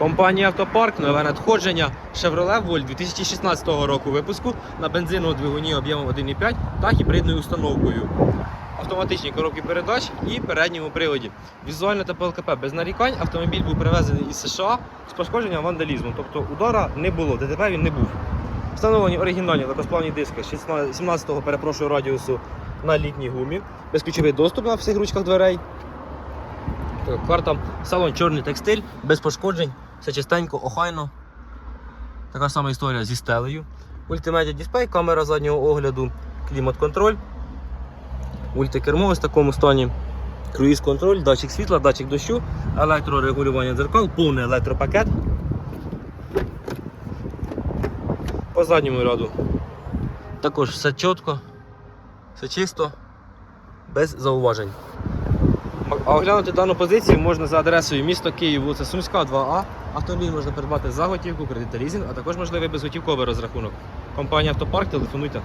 Компанія Автопарк, нове надходження Chevrolet Volt 2016 року випуску на бензиновому двигуні об'ємом 1,5 та гібридною установкою. Автоматичні коробки передач і передньому приводі. Візуально та ПЛКП без нарікань. Автомобіль був привезений із США з пошкодженням вандалізму. Тобто удара не було, ДТП він не був. Встановлені оригінальні легкосплавні диски 17-го перепрошую радіусу на літній гумі. Безключовий доступ на всіх ручках дверей. Карта, салон чорний текстиль, без пошкоджень, все чистенько, охайно. Така сама історія зі стелею. Мультимедіа дисплей, камера заднього огляду, клімат-контроль, мультикермо ось в такому стані. Круїз-контроль, датчик світла, датчик дощу, електрорегулювання дзеркал, повний електропакет. По задньому ряду також все чітко, все чисто, без зауважень. А оглянути дану позицію можна за адресою місто Київ, вулиця Сумська, 2А. Автомобіль можна придбати за готівку, кредит та лізинг, а також можливий безготівковий розрахунок. Компанія Автопарк, телефонуйте.